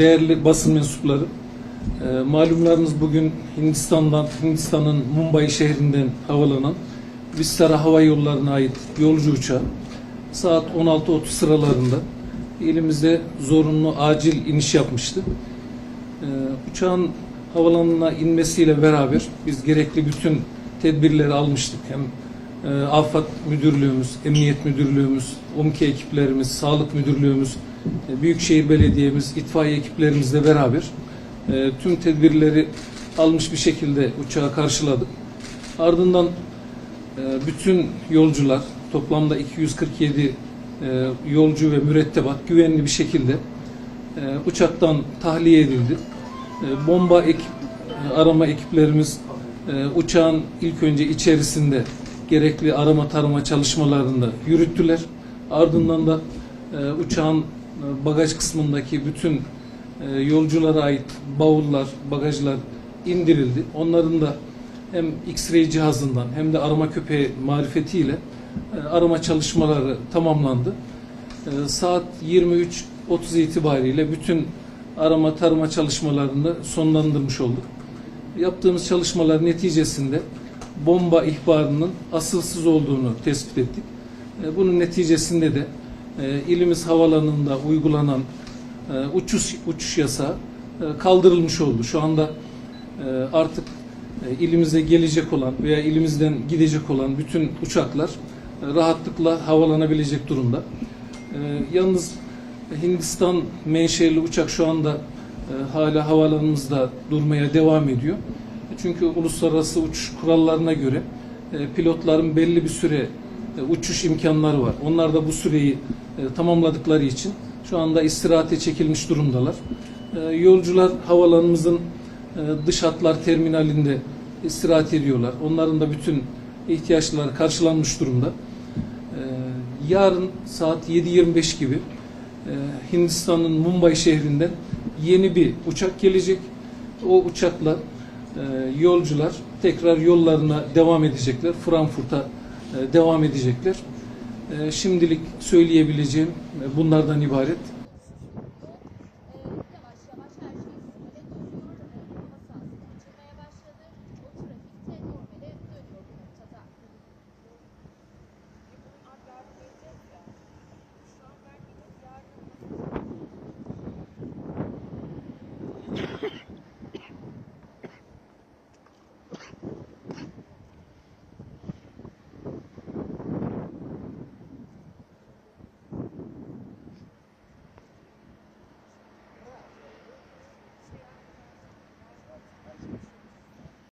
değerli basın mensupları, e, malumlarınız bugün Hindistan'dan, Hindistan'ın Mumbai şehrinden havalanan Vistara Hava Yolları'na ait yolcu uçağı saat 16.30 sıralarında elimizde zorunlu acil iniş yapmıştı. E, uçağın havalanına inmesiyle beraber biz gerekli bütün tedbirleri almıştık. Hem e, AFAD Müdürlüğümüz, Emniyet Müdürlüğümüz, UMKE ekiplerimiz, Sağlık Müdürlüğümüz, Büyükşehir Belediye'miz, itfaiye ekiplerimizle beraber e, tüm tedbirleri almış bir şekilde uçağı karşıladık. Ardından e, bütün yolcular, toplamda 247 e, yolcu ve mürettebat güvenli bir şekilde e, uçaktan tahliye edildi. E, bomba ekip, e, arama ekiplerimiz e, uçağın ilk önce içerisinde gerekli arama tarama çalışmalarında yürüttüler. Ardından da e, uçağın e, bagaj kısmındaki bütün e, yolculara ait bavullar, bagajlar indirildi. Onların da hem X-ray cihazından hem de arama köpeği marifetiyle e, arama çalışmaları tamamlandı. E, saat 23.30 itibariyle bütün arama tarama çalışmalarını sonlandırmış olduk. Yaptığımız çalışmalar neticesinde bomba ihbarının asılsız olduğunu tespit ettik. Bunun neticesinde de e, ilimiz havalanında uygulanan uçuş uçuş yasağı e, kaldırılmış oldu. Şu anda e, artık e, ilimize gelecek olan veya ilimizden gidecek olan bütün uçaklar rahatlıkla havalanabilecek durumda. Yalnız Hindistan menşeli uçak şu anda hala havalanımızda durmaya devam ediyor. Çünkü uluslararası uçuş kurallarına göre pilotların belli bir süre uçuş imkanları var. Onlar da bu süreyi e, tamamladıkları için şu anda istirahate çekilmiş durumdalar. E, Yolcular havalanımızın e, dış hatlar terminalinde istirahat ediyorlar. Onların da bütün ihtiyaçları karşılanmış durumda. E, Yarın saat 7.25 gibi e, Hindistan'ın Mumbai şehrinden yeni bir uçak gelecek. O uçakla e, yolcular tekrar yollarına devam edecekler. Frankfurt'a e, devam edecekler. E, Şimdilik söyleyebileceğim e, bunlardan ibaret.